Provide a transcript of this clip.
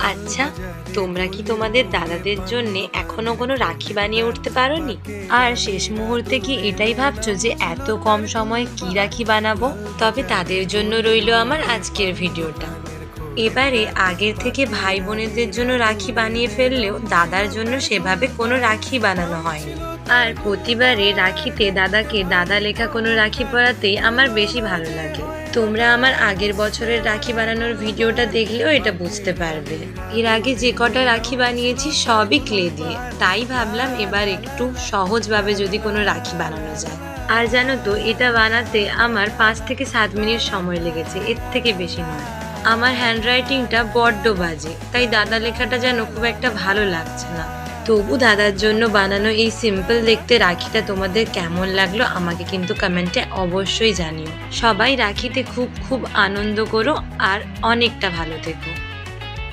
আচ্ছা তোমরা কি তোমাদের দাদাদের জন্য এখনও কোনো রাখি বানিয়ে উঠতে পারোনি? আর শেষ মুহূর্তে কি এটাই ভাবছ যে এত কম সময়ে কি রাখি বানাবো? তবে তাদের জন্য রইল আমার আজকের ভিডিওটা। এবারে আগের থেকে ভাই বোনেদের জন্য রাখি বানিয়ে ফেললেও দাদার জন্য সেভাবে কোনো রাখি বানানো হয়নি। আর প্রতিবারে রাখিতে দাদাকে দাদা লেখা কোনো রাখি পরাতেই আমার বেশি ভালো লাগে। তোমরা আমার আগের বছরের রাখি বানানোর ভিডিওটা দেখলেও এটা বুঝতে পারবে। এর আগে যে কটা রাখি বানিয়েছি সবই ক্লে দিয়ে, তাই ভাবলাম এবার একটু সহজভাবে যদি কোনো রাখি বানানো যায়। আর জানো তো, এটা বানাতে আমার পাঁচ থেকে সাত মিনিট সময় লেগেছে, এর থেকে বেশি নয়। আমার হ্যান্ডরাইটিংটা বড্ড বাজে, তাই দাদা লেখাটা যেন খুব একটা ভালো লাগছে না। তবু দাদার জন্য বানানো এই সিম্পল দেখতে রাখিটা তোমাদের কেমন লাগল আমাকে কিন্তু কমেন্টে অবশ্যই জানিও। সবাই রাখিতে খুব খুব আনন্দ করো আর অনেকটা ভালো থেকো।